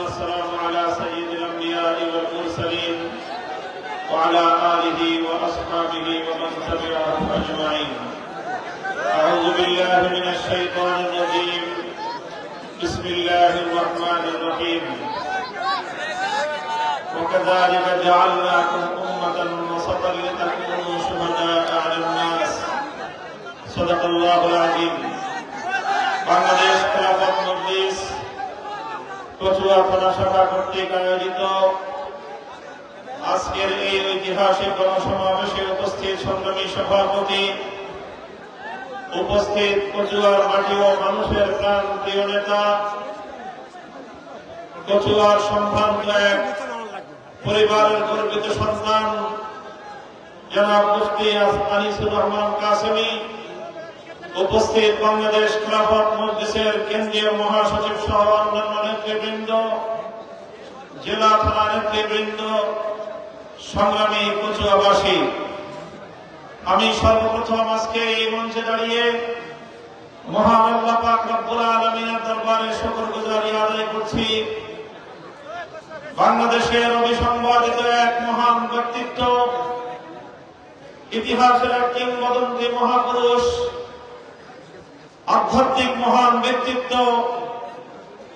والسلام على سيد الأنبياء والمرسلين وعلى آله وأصحابه ومن تبعهم أجمعين. أعوذ بالله من الشيطان الرجيم. بسم الله الرحمن الرحيم. وكذلك جعلناكم أمة وسطا لتكونوا شهداء على الناس. صدق الله العظيم. বাংলাদেশ খেলাফত কচুয়া শাখা কর্তৃক আয়োজিত আজকের এই ঐতিহাসিক গণসমাবেশে উপস্থিত সংগ্রামী সভাপতি, উপস্থিত কচুয়ার মাটি ও মানুষের প্রাণ, প্রিয় নেতা, কচুয়ার সম্ভ্রান্ত এক, পরিবারের গর্বিত সন্তান, জনাব মুফতি আনিসুর রহমান কাসেমি উপস্থিত বাংলাদেশ খেলাফত মজলিসের কেন্দ্রীয় মহাসচিব সহ অন্যান্য নেতৃবৃন্দ, জেলা থানা নেতৃবৃন্দ, সংগ্রামী কচুয়াবাসী, আমি সর্বপ্রথম আজকে এই মঞ্চে দাঁড়িয়ে রব্বুল আলামিনের দরবারে শুকরগুজারি আদায় করছি। বাংলাদেশের অবিসংবাদিত এক মহান ব্যক্তিত্ব, ইতিহাসের এক কিংবদন্তি মহাপুরুষ আধ্যাত্মিক মহান ব্যক্তিত্ব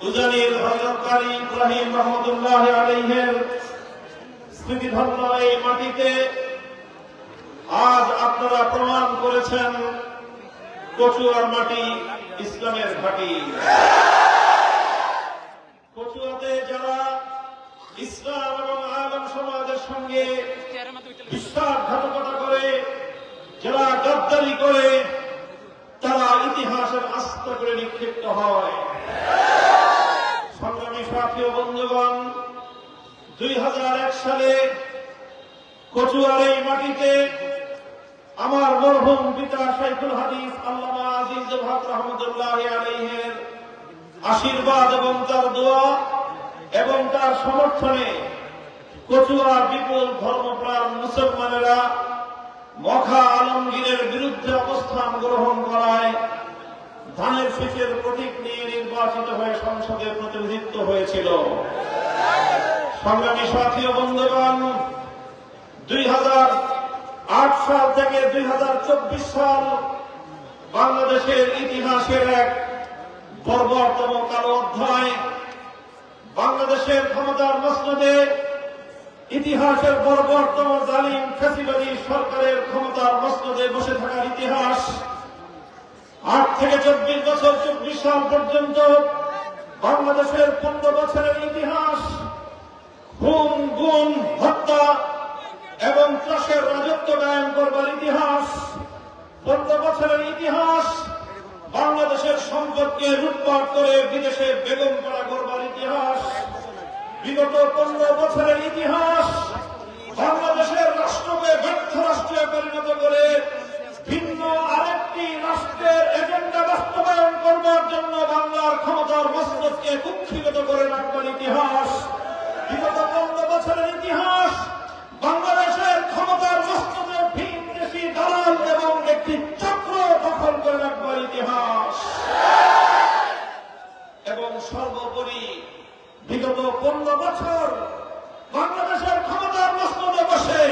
উজানির হজরতকারী ইব্রাহিম রহমতুল্লাহ আলাইহের স্মৃতিধন্য এই মাটিতে আজ আপনারা প্রমাণ করেছেন কচুয়ার মাটি ইসলামের ঘাটি। কচুয়াতে যারা ইসলাম এবং আলম সমাজের সঙ্গে বিশ্বাসঘাতকতা করে, যারা গাদ্দারি করে ইতিহাসের করে নিক্ষিপ্ত হয়। সংগ্রামী সাথী ও বন্ধুগণ, দুই সালে কচুয়ার এই মাটিতে আমার মরহুম পিতা শাইখুল হাদিস আল্লামা আজিজ হক রহমতুল্লাহ আলাইহের আশীর্বাদ এবং তার দোয়া এবং তার সমর্থনে কচুয়ার বিপুল ধর্মপ্রাণ মুসলমানেরা মখা আলমগীরের বিরুদ্ধে অবস্থান গ্রহণ করায় ধানের শীষের প্রতীক নিয়ে নির্বাচিত হয়ে সংসদে প্রতিনিধিত্ব হয়েছিল। সংগ্রামী সাথী বন্ধুগণ, দুই হাজার আট সাল থেকে দুই হাজার চব্বিশ সাল বাংলাদেশের ইতিহাসের এক বর্বরতম কালো অধ্যায়, বাংলাদেশের ক্ষমতার মসনদে ইতিহাসের বর্বরতম জালিম ফেসিবাদী সরকারের ক্ষমতার মসনদে বসে থাকার ইতিহাস আট থেকে চব্বিশ বছর চব্বিশ সাল পর্যন্ত বাংলাদেশের পনেরো বছরের ইতিহাস, খুন, গুম, হত্যা এবং ত্রাসের রাজত্ব কায়েম করবার ইতিহাস। পনেরো বছরের ইতিহাস, বাংলাদেশের সম্পদকে লুটপাট করে বিদেশে বেগম করা করবার ইতিহাস। বিগত পনেরো বছরের ইতিহাস, বাংলাদেশের রাষ্ট্রকে ব্যর্থ রাষ্ট্রে পরিণত করে ভিন্ন আরেকটি রাষ্ট্রের এজেন্ডা বাস্তবায়ন করবার জন্য বাংলার ক্ষমতার মস্তকে কুক্ষিগত করে রাখবার ইতিহাস। বিগত পনেরো বছরের ইতিহাস বাংলাদেশের ক্ষমতার মস্তকে ভিন দেশি দালাল এবং একটি চক্র দখল করে রাখবার ইতিহাস এবং সর্বোপরি বিগত পনেরো বছর বাংলাদেশের ক্ষমতার মস্তদে বসে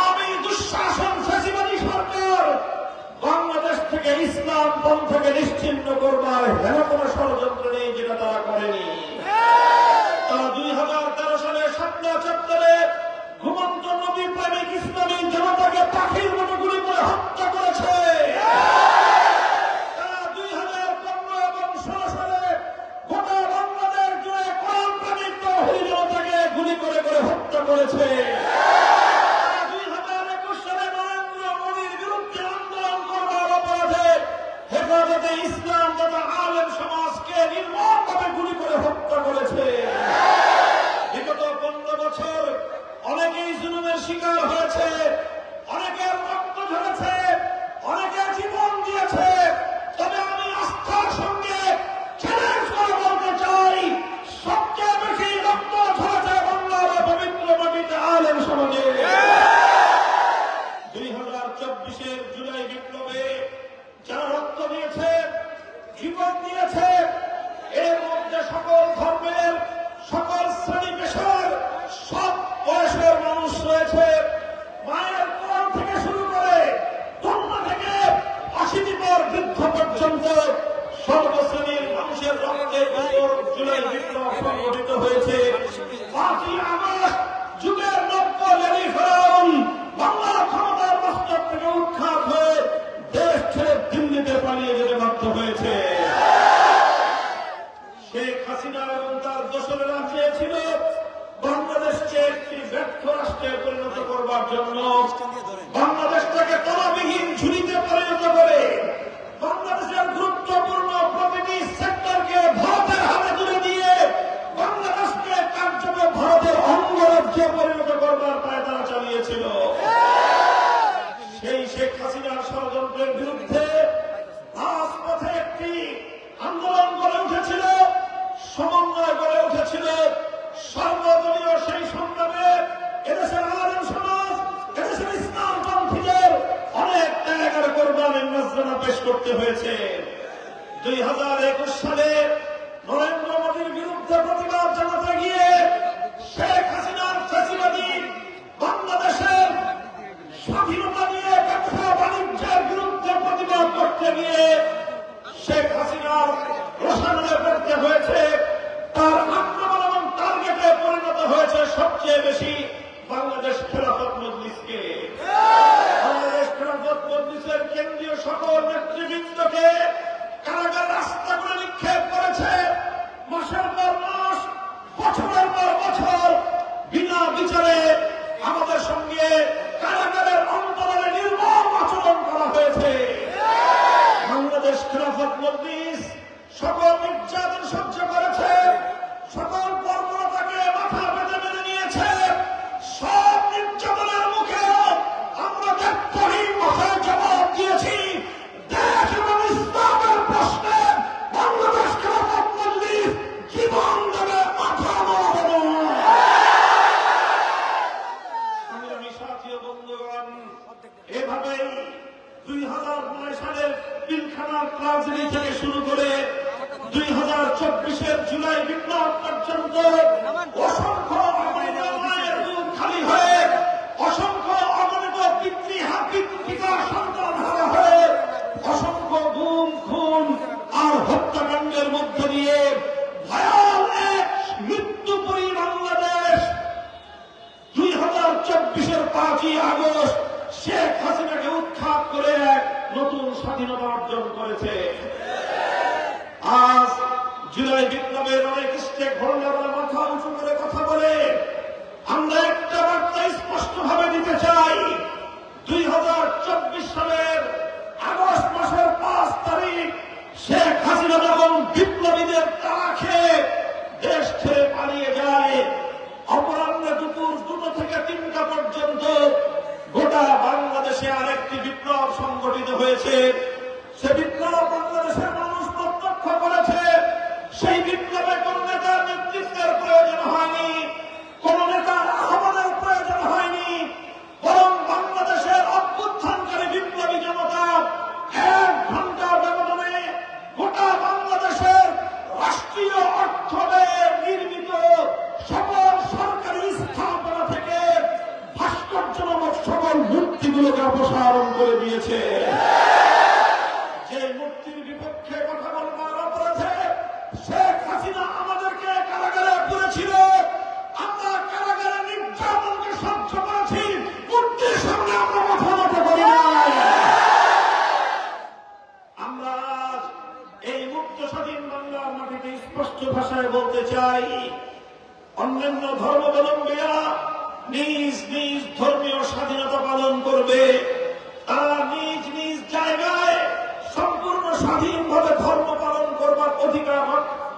আমি দুঃশাসন ফেসিবাদী সরকার বাংলাদেশ থেকে ইসলাম পন্থকে নিশ্চিন্ন করবার হেন কোন ষড়যন্ত্র নেই যেটা তারা করেনি তারা দুই হাজার তেরো সালে সাতটা চত্বরে ঘুমন্ত নবী প্রেমিক ইসলামী জনতাকে পাখির মতো গুলি করে হত্যা করেছে তারা দুই হাজার পনেরো এবং ষোলো সালে গোটা বাংলাদেশ জুড়ে কোরআন প্রেমিক তৌহিদ জনতাকে গুলি করে করে হত্যা করেছে তারা দুই হাজার একুশ সালে নরেন্দ্র মোদীর বিরুদ্ধে আন্দোলন করবার অপরাধে হেফাজতে ইসলাম তথা আলেম সমাজকে নির্মমভাবে গুলি করে হত্যা করেছে বিগত পনেরো বছর অনেকেই জুলুমের শিকার হয়েছে অনেকের রক্ত ঝরেছে অনেকের জীবন দিয়েছে তবে আমি আস্থার সঙ্গে চ্যালেঞ্জ করে বলতে চাই সবচেয়ে বেশি রক্ত ঝরেছে বাংলার পবিত্র নবীতে আলেম সমাজে দুই হাজার চব্বিশের জুলাই বিপ্লবে যারা রক্ত দিয়েছে জীবন দিয়েছে এর মধ্যে সকল ধর্মের সকল শ্রেণি পেশার সব বয়সের মানুষ রয়েছে পর্যন্ত সর্বশ্রেণীর মানুষের রক্তের উপর জুলাই বিপ্লব সংগঠিত হয়েছে পাঁচই আগস্ট যুগের নব্য লেডি ফেরাউন বাংলার ক্ষমতার বাস্তব থেকে উৎখাত হয়ে দেশ ছেড়ে দিল্লিতে পালিয়ে যেতে বাধ্য হয়েছে শেখ হাসিনা এবং তার দোসরেরা চেয়েছিল বাংলাদেশকে একটি ব্যর্থ রাষ্ট্রে পরিণত করবার জন্য বাংলাদেশটাকে তলাবিহীন ঝুলিতে পরিণত করে বাংলাদেশের গুরুত্বপূর্ণ প্রতিটি সেক্টরকে ভারতের হাতে তুলে দিয়ে বাংলাদেশকে কার্যত ভারতের অঙ্গরাজ্যে পরিণত সবচেয়ে বেশি বাংলাদেশ খেলাফত মজলিসকে। বাংলাদেশ খেলাফত মজলিসের কেন্দ্রীয় সকল নেতৃবৃন্দকে স্বাধীনতা অর্জন করেছে। আজ জুলাই বিপ্লবের অনেক স্টেক হোল্ডাররা মাথা উঁচু করে কথা বলে। আমরা একটা বার্তা স্পষ্ট ভাবে দিতে চাই। দুই হাজার চব্বিশ সালের আগস্ট মাসের পাঁচ তারিখ শেখ হাসিনা যখন বিপ্লবীদের তারা খেয়ে দেশ ছেড়ে পালিয়ে যায়, অপরাহ্নে দুপুর দুটো থেকে তিনটা পর্যন্ত গোটা বাংলাদেশে আরেকটি বিপ্লব সংগঠিত হয়েছে। সে বিপ্লব বাংলাদেশের মানুষ প্রত্যক্ষ করেছে। সেই বিপ্লবে করবে, তারা নিজ নিজ জায়গায় সম্পূর্ণ স্বাধীনভাবে ধর্ম পালন করবার অধিকার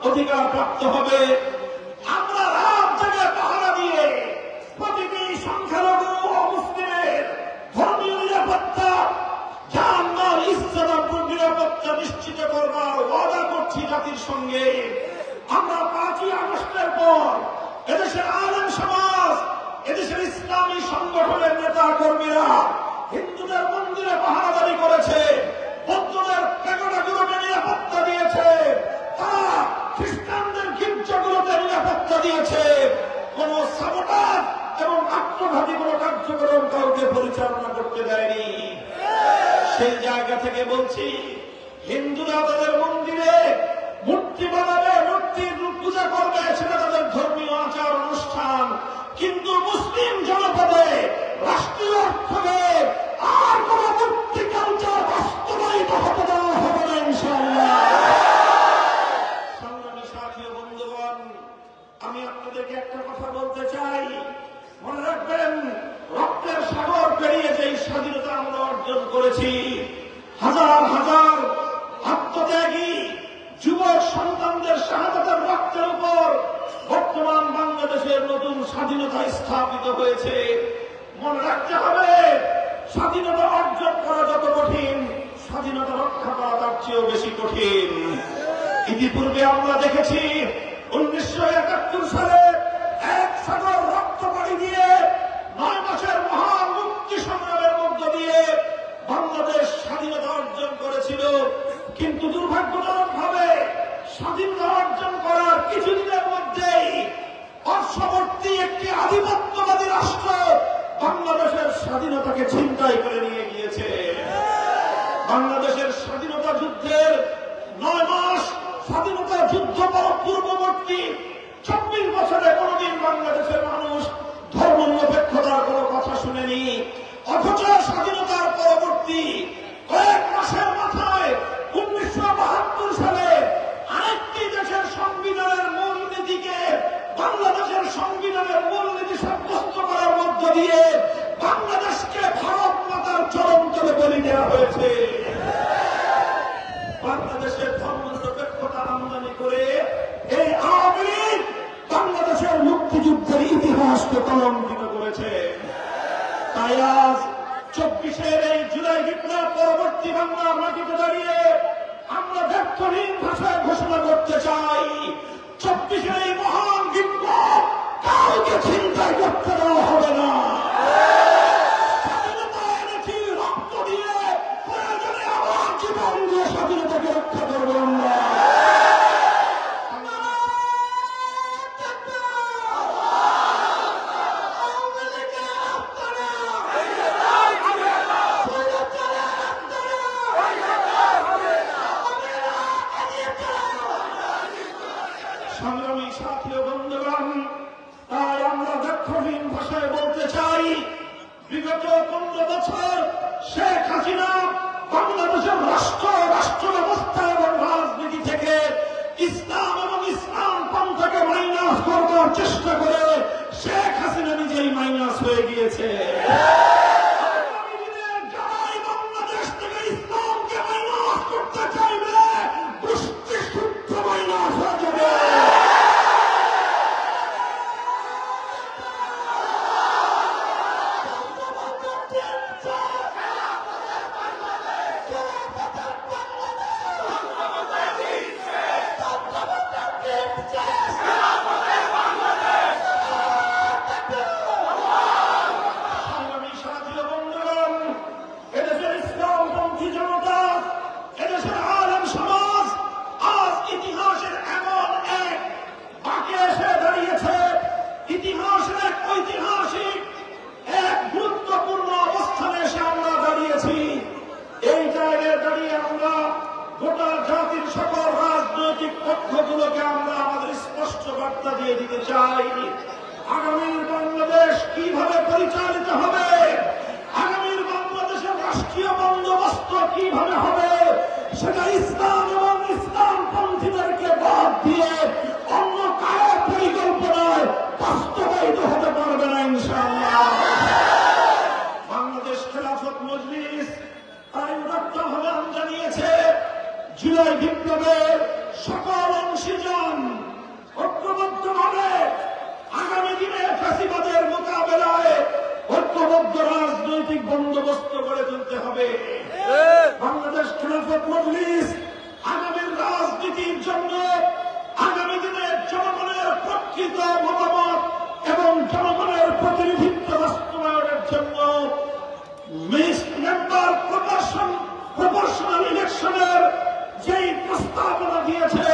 অধিকার প্রাপ্ত হবে। আমরা রাত জেগে পাহারা দিয়ে প্রতিটি সংখ্যালঘু মুসলিমের ধর্মীয় নিরাপত্তা মাল ইজ্জত নিরাপত্তা নিশ্চিত করবার ওয়াদা করছি জাতির সঙ্গে। আমরা পাঁচই আগস্টের পর এদেশের আলেম সমাজ এদেশের ইসলামী সংগঠনের নেতা কর্মীরা হিন্দুদের মন্দিরে পাহারাদারি করেছে, বৌদ্ধদের পেগোডাগুলোকে নিরাপত্তা দিয়েছে, তারা খ্রিস্টানদের গির্জাগুলোতে নিরাপত্তা দিয়েছে। কোন সাবটার এবং আত্মঘাতী কোন কার্যক্রম কাউকে পরিচালনা করতে দেয়নি। সেই জায়গা থেকে বলছি, হিন্দুরা তাদের মন্দিরে মূর্তি বানাবে মূর্তির পূজা করবে আমি আপনাদেরকে একটা কথা বলতে চাই। মনে রাখবেন, রক্তের সাগর স্বাধীনতা আমরা অর্জন করেছি, হাজার হাজার আত্মত্যাগী যুবক সন্তানদের শাহাদাতের রক্তের উপর বর্তমান বাংলাদেশের নতুন স্বাধীনতা স্থাপিত হয়েছে। মনে রাখতে হবে। স্বাধীনতা অর্জন করা যত কঠিন, স্বাধীনতা রক্ষা করা তার চেয়েও বেশি কঠিন। ইতিপূর্বে আমরা দেখেছি, উনিশশো একাত্তর সালে এক সাগর রক্ত পাড়ি দিয়ে নয় মাসের মহান মুক্তি সংগ্রামের মধ্য দিয়ে বাংলাদেশ স্বাধীনতা অর্জন করেছিল। কিন্তু দুর্ভাগ্যজনক ভাবে স্বাধীনতা অর্জন করার কিছুদিনের মধ্যেই পার্শ্ববর্তী একটি আধিপত্যবাদী রাষ্ট্র বাংলাদেশের স্বাধীনতাকে ছিনতাই করে নিয়ে গিয়েছে। বাংলাদেশের স্বাধীনতা যুদ্ধের নয় মাস স্বাধীনতা যুদ্ধ পূর্ববর্তী চব্বিশ বছরে কোনদিন বাংলাদেশের মানুষ ধর্ম নিরপেক্ষতার কোনো কথা শুনেনি। অথচ স্বাধীনতার পরবর্তী কয়েক মাসের মাথায় উনিশশো বাহাত্তর সালে আরেকটি দেশের সংবিধানের মূলনীতিকে বাংলাদেশের সংবিধানের মূলনীতি সাব্যস্ত করার মধ্য দিয়ে বাংলাদেশকে ভারত মাতার চরম তলে বলি দেওয়া হয়েছে। বাংলাদেশের ধর্ম নিরপেক্ষতা আমদানি করে এই আওয়ামী লীগ বাংলাদেশের মুক্তিযুদ্ধের ইতিহাসকে কলঙ্কিত করেছে। তাই আজ চব্বিশের এই জুলাই বিপ্লব পরবর্তী বাংলার মাটিতে দাঁড়িয়ে আমরা ব্যর্থহীন ভাষায় ঘোষণা করতে চাই। জুলাই বিপ্লবের সকল অংশীজন ঐক্যবদ্ধভাবে আগামী দিনে ফ্যাসিবাদের মোকাবেলায় ঐক্যবদ্ধ রাজনৈতিক বন্দোবস্ত গড়ে তুলতে হবে। বাংলাদেশ খেলাফত মজলিস আগামীর রাজনীতির জন্য আগামী দিনের জনগণের প্রকৃত মতামত এবং জনগণের প্রতিনিধিত্ব বাস্তবায়নের জন্য মিস মেম্বার প্রপার্শন প্রপোর্শনাল ইলেকশনের প্রস্তাবনা দিয়েছে,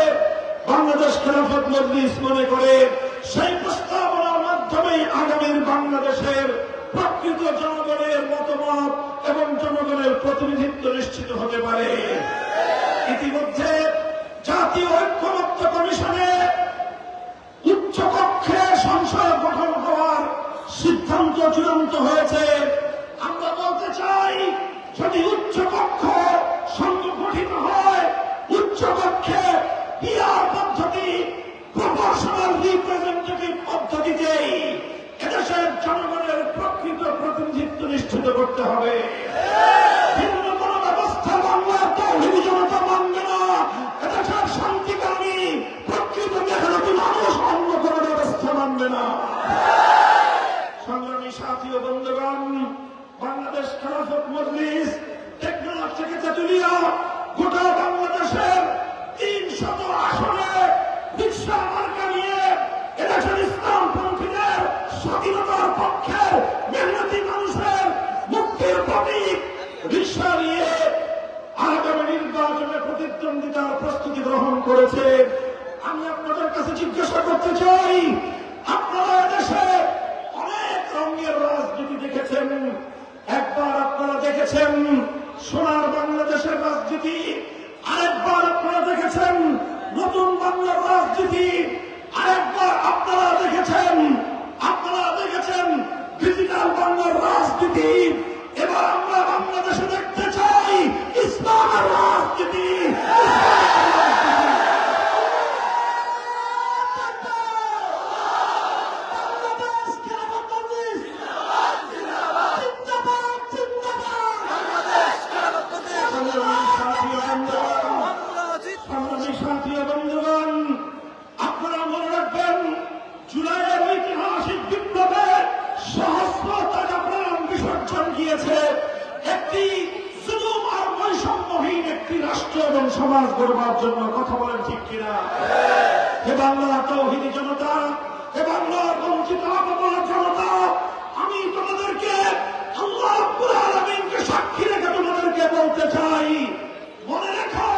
বাংলাদেশ খেলাফত মজলিস মনে করে সেই প্রস্তাবনার মাধ্যমে আগামীর বাংলাদেশের প্রকৃত জনগণের মতামত এবং জনগণের প্রতিনিধিত্ব নিশ্চিত হতে পারে। ইতিমধ্যে জাতীয় ঐক্যমত্য কমিশনে উচ্চ কক্ষে সংসদ গঠন হওয়ার সিদ্ধান্ত চূড়ান্ত হয়েছে। আমরা বলতে চাই, যদি উচ্চ কক্ষ সংগঠিত হয় উচ্চ কক্ষে পিআর পদ্ধতি প্রপোর্শনাল রিপ্রেজেন্টেটিভ পদ্ধতিতেই এদেশের জনগণের প্রকৃত প্রতিনিধিত্ব নিশ্চিত করতে হবে। মানুষ বাংলাদেশ খেলাফত মজলিস টেকনোলজি থেকে তেতুলিয়া গোটা বাংলাদেশের তিন শত আসনে রিক্সা মার্কা নিয়ে এদেশের ইসলামপন্থীদের স্বাধীনতার পক্ষের মেহনতি মানুষের মুক্তির প্রতীক রিক্সা নিয়ে আগামী নির্বাচনে প্রতিদ্বন্দ্বিতার প্রস্তুতি গ্রহণ করেছে। আমি আপনাদের কাছে জিজ্ঞাসা করতে চাই, আপনারা দেশে অনেক রঙের রাজনীতি দেখেছেন, একবার আপনারা দেখেছেন সোনার বাংলাদেশের রাজনীতি আরেকবার আপনারা দেখেছেন, নতুন বাংলার রাজনীতি আরেকবার আপনারা দেখেছেন আপনারা দেখেছেন ডিজিটাল বাংলার রাজনীতি। এবার আমরা বাংলাদেশে দেখতে চাই ইসলামের রাজনীতি সংগ্রামী সাথী ও বন্ধুগণ আপনারা মনে রাখবেন জুলাইয়ের ঐতিহাসিক বিপ্লবে সহস্র টাকা প্রাণ বিসর্জন গিয়েছে একটি জুলুম আর বৈষম্যহীন একটি রাষ্ট্র এবং সমাজ গড়বার জন্য কথা বলেন ঠিক কিনা হে বাংলা তৌহিদি জনতা হে বাংলার বঞ্চিত অবলা জনতা আমি তোমাদেরকে আল্লাহ রাব্বুল আলামিনকে সাক্ষী রেখে তোমাদেরকে বলতে চাই মনে রেখো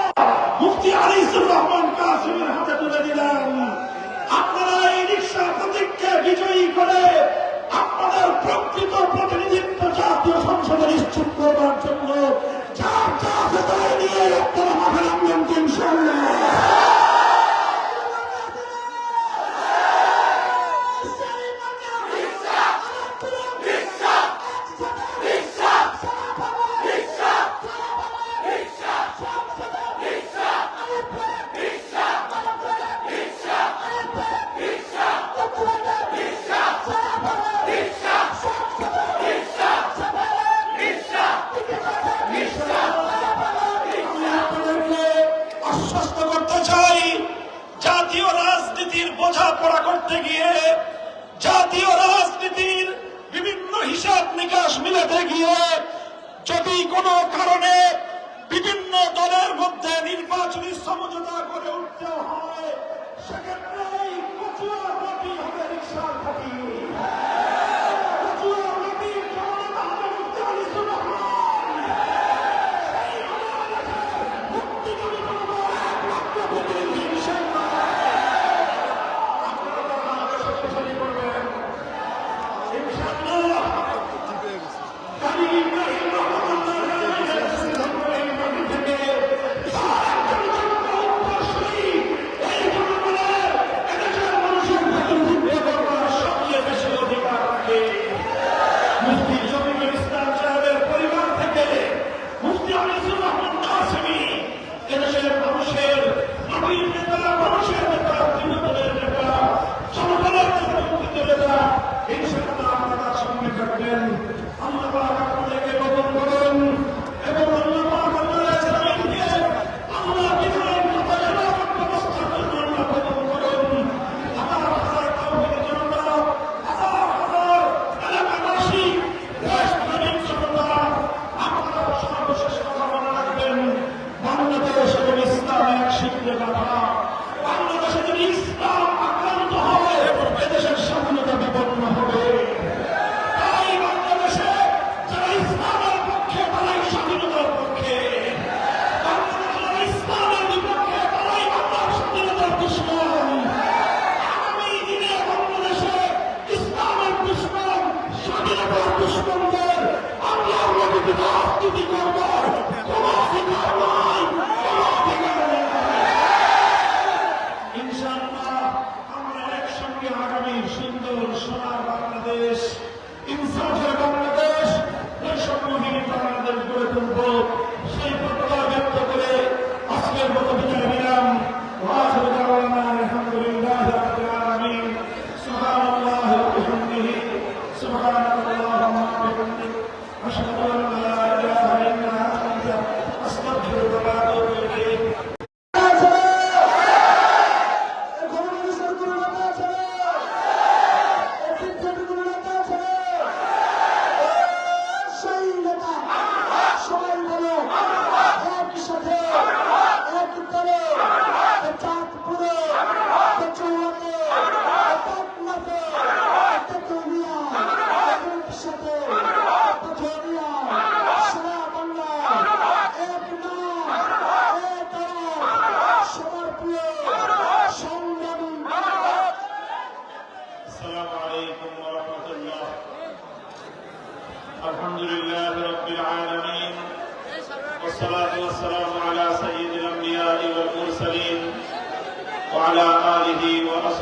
আপনারা এই রিক্সা প্রতীককে বিজয়ী করে আপনাদের প্রকৃত প্রতিনিধিত্ব জাতীয় সংসদে নিশ্চিত করবার জন্য যার যা আছে তাই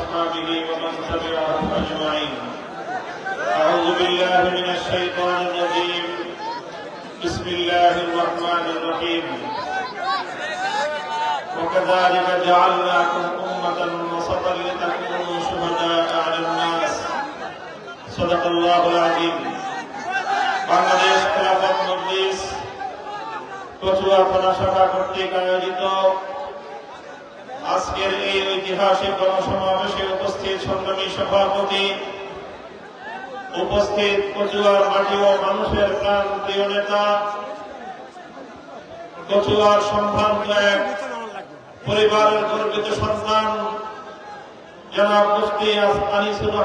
وأصحابه ومن تبعهم أجمعين أعوذ بالله من الشيطان الرجيم بسم الله الرحمن الرحيم وكذلك جعلناكم أمة وسطا لتكونوا شهداء على الناس صدق الله العظيم বাংলাদেশ খেলাফত মজলিস কচুয়া থানা শাখা কর্তৃক আয়োজিত আজকের এই ঐতিহাসিক গণসমাবেশে উপস্থিত সংগ্রামী সভাপতি, উপস্থিত কচুয়ার মাটি ও মানুষের প্রাণ প্রিয় নেতা, কচুয়ার সম্ভ্রান্ত এক পরিবারের গর্বিত সন্তান, জনাব মুফতি আনিসুর